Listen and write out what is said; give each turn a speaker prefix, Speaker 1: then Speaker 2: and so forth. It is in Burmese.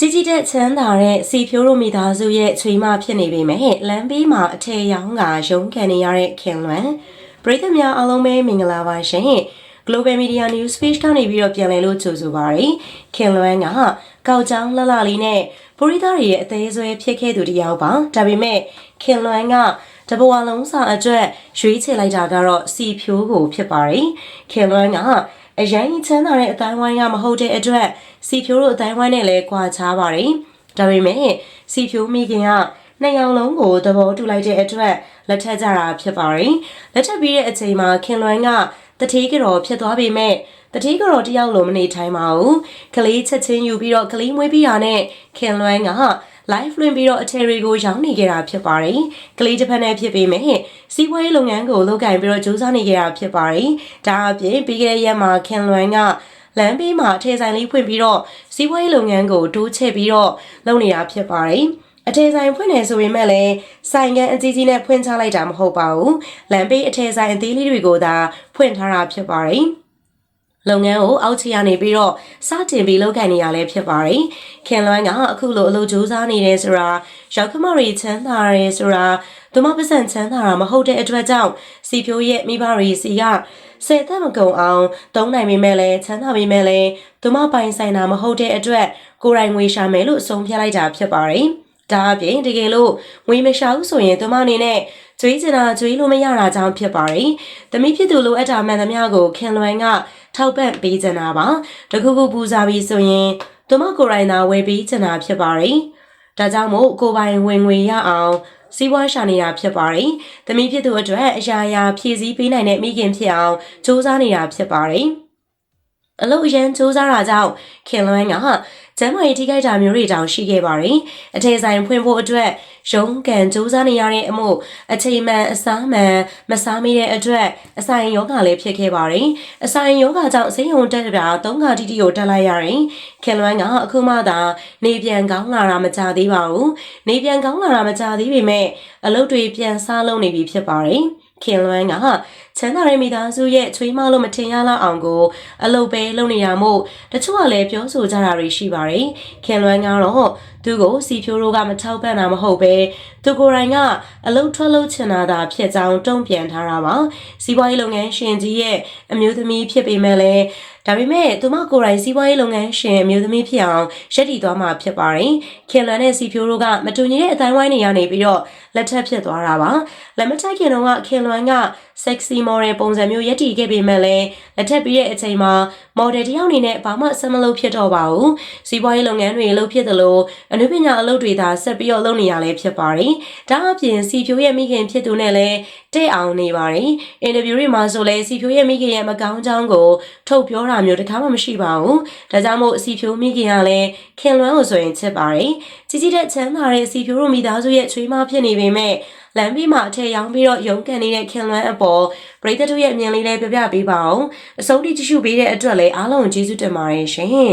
Speaker 1: ကြီးကြီးတဲ့ချမ်းသာတဲ့စီဖြိုးတို့မိသားစုရဲ့ချွေးမဖြစ်နေပေမဲ့လမ်းဘေးမှာအထည်ရောင်းကရုန်းကန်နေရတဲ့ခင်လွန်းပရိသတ်များအားလုံးပဲမင်္ဂလာပါရှင် Global Media News Page ကနေပြီးတော့ပြန်လည်လို့ကြိုဆိုပါရစေခင်လွန်းကကောက်ချောင်းလှလှလေးနဲ့ပရိသတ်တွေရဲ့အသေးဆွဲဖြစ်ခဲ့သူတစ်ယောက်ပါဒါပေမဲ့ခင်လွန်းကတဘဝလုံးစာအတွက်ရွေးချယ်လိုက်တာကတော့စီဖြိုးကိုဖြစ်ပါတယ်ခင်လွန်းက အရင်ချမ်းသာတဲ့အတိုင်းဝိုင်းကမဟုတ်တဲ့အတွက်စီဖြိုးတို့အတိုင်းဝိုင်းနဲ့လည်းကြွာချပါတယ်ဒါပေမဲ့စီဖြိုးမိခင်ကနှစ်ယောက်လုံးကိုသဘောတူလိုက်တဲ့အတွက်လက်ထပ်ကြတာဖြစ်ပါတယ်လက်ထပ်ပြီးတဲ့အချိန်မှာခင်လွန်းကတတိကတော်ဖြစ်သွားပေမဲ့တတိကတော်တယောက်လိုမနေထိုင်ပါဘူးကလေးချက်ချင်းယူပြီးတော့ကလေးမွေးပြီးတာနဲ့ခင်လွန်းက live လွှင့်ပြီးတော့အထယ်တွေကိုရောင်းနေကြတာဖြစ်ပါတယ်။ကလေးတစ်ဖက်နဲ့ဖြစ်ပေမဲ့စီးပွားရေးလုပ်ငန်းကိုလုပ်ကင်ပြီးတော့ကြိုးစားနေကြတာဖြစ်ပါတယ်။ဒါအပြင်ပြီးခဲ့တဲ့ရက်မှာခင်လွန်းကလမ်းဘေးမှာအထည်ဆိုင်လေးဖွင့်ပြီးတော့စီးပွားရေးလုပ်ငန်းကိုတိုးချဲ့ပြီးတော့လုပ်နေတာဖြစ်ပါတယ်။အထည်ဆိုင်ဖွင့်နေဆိုပေမဲ့လည်းဆိုင်ကန်အကြီးကြီးနဲ့ဖွင့်ချလိုက်တာမဟုတ်ပါဘူး။လမ်းဘေးအထည်ဆိုင်အသေးလေးတွေကိုသာဖွင့်ထားတာဖြစ်ပါတယ်။ လုပ်ငန်းကိုအောက်ခြေကနေပြီးတော့စတင်ပြီးလုပ်ကိုင်နေရလဲဖြစ်ပါတယ်။ခင်လွမ်းကအခုလိုအလုပ်ကြိုးစားနေတယ်ဆိုတာရောက်ခမရီချမ်းသာရဲဆိုတာသူမပစံချမ်းသာတာမဟုတ်တဲ့အတွက်ကြောင့်စီဖြိုးရဲ့မိဘရီစီကဆယ်သက်မကုံအောင်သုံးနိုင်ပေမဲ့လည်းချမ်းသာပေမဲ့လည်းသူမပိုင်ဆိုင်တာမဟုတ်တဲ့အတွက်ကိုယ်တိုင်ငွေရှာမယ်လို့အဆုံးဖြတ်လိုက်တာဖြစ်ပါတယ်။ဒါအပြင်တကယ်လို့ငွေမရှာဘူးဆိုရင်သူမအနေနဲ့ ကျွေးချင်တာကျွေးလို့မရတာကြောင့်ဖြစ်ပါတယ်။သမီးဖြစ်သူလိုအပ်တာမှန်သမျှကိုခင်လွင်ကထောက်ပံ့ပေးချင်တာပါ။တခုခုပူစားပြီးဆိုရင်သူမကိုယ်တိုင်သာဝယ်ပေးချင်တာဖြစ်ပါတယ်။ဒါကြောင့်မို့ကိုယ်ပိုင်ဝင်ငွေရအောင်စီးပွားရှာနေတာဖြစ်ပါတယ်။သမီးဖြစ်သူအတွက်အရာရာဖြည့်ဆည်းပေးနိုင်တဲ့မိခင်ဖြစ်အောင်စူးစမ်းနေတာဖြစ်ပါတယ်။ အလုပ်ရန်စူးစမ်းတာကြောင့်ခင်လွန်းကကျမ်းမာရေးထိခိုက်တာမျိုးတွေတောင်ရှိခဲ့ပါတယ်။အထည်ဆိုင်ဖွင့်ဖို့အတွက်ရုံးကန်စူးစမ်းနေရတဲ့အမှုအချိန်မှန်အစားမှန်မစားမိတဲ့အတွက်အဆိုင်ယောဂလည်းဖြစ်ခဲ့ပါတယ်။အဆိုင်ယောဂကြောင့်ဆေးရုံတက်တာ၃ခါတိတိကိုတက်လိုက်ရတယ်။ခင်လွန်းကအခုမှသာနေပြန်ကောင်းလာတာမကြသေးပါဘူး။နေပြန်ကောင်းလာတာမကြသေးပေမဲ့အလုပ်တွေပြန်စားလုပ်နေပြီဖြစ်ပါတယ်။ခင်လွန်းက ချမ်းသာတဲ့မိသားစုရဲ့ချွေးမလို့မထင်ရလောက်အောင်ကိုအလုပ်ပဲလုပ်နေတာမို့တချို့ကလည်းပြောဆိုကြတာတွေရှိပါတယ်ခင်လွန်းကတော့သူကိုစီဖြိုးတို့ကမထောက်ပံ့တာမဟုတ်ပဲသူကိုယ်တိုင်ကအလုပ်ထွက်လုပ်ချင်တာသာဖြစ်ကြောင်းတုံ့ပြန်ထားတာပါစီးပွားရေးလုပ်ငန်းရှင်ကြီးရဲ့အမျိုးသမီးဖြစ်ပေမဲ့လည်းဒါပေမဲ့သူမကိုယ်တိုင်စီးပွားရေးလုပ်ငန်းရှင်အမျိုးသမီးဖြစ်အောင်ရှက်တည်သွားမှာဖြစ်ပါတယ်ခင်လွန်းနဲ့စီဖြိုးတို့ကမတူညီတဲ့အတိုင်းဝိုင်းနေရနေပြီးတော့လက်ထပ်ဖြစ်သွားတာပါလက်မထက်ခင်တော့ကခင်လွန်းက sexy model ပုံစံမျိုးရက်တည်ခဲ့ပေမဲ့လည်းလက်ထပ်ပြီးတဲ့အချိန်မှာ model တယောက်အနေနဲ့ဘာမှဆက်မလုပ်ဖြစ်တော့ပါဘူးစီးပွားရေးလုပ်ငန်းတွေလုပ်ဖြစ်သလိုအနုပညာအလုပ်တွေသာဆက်ပြီးတော့လုပ်နေရလဲဖြစ်ပါတယ်ဒါအပြင်စီဖြိုးရဲ့မိခင်ဖြစ်သူနဲ့လည်းတဲ့အောင်နေပါတယ်အင်တာဗျူးတွေမှာဆိုလဲစီဖြိုးရဲ့မိခင်ရဲ့မကောင်းကြောင်းကိုထုတ်ပြောတာမျိုးတခါမှမရှိပါဘူးဒါကြောင့်မို့စီဖြိုးမိခင်ကလည်းခင်လွန်းကိုဆိုရင်ချစ်ပါတယ်ကြီးကြီးတဲ့ချမ်းသာတဲ့စီဖြိုးတို့မိသားစုရဲ့ချွေးမဖြစ်နေပေမဲ့ လမ်းပြီးမှအထက်ရောင်းပြီးတော့ရုံးကန်နေတဲ့ခင်လွန်းအပေါ်ပရိသတ်တို့ရဲ့အမြင်လေးလည်းပြပြပေးပါအောင်အဆုံးထိကြည့်ရှုပေးတဲ့အတွက်လည်းအားလုံးကျေးဇူးတင်ပါတယ်ရှင်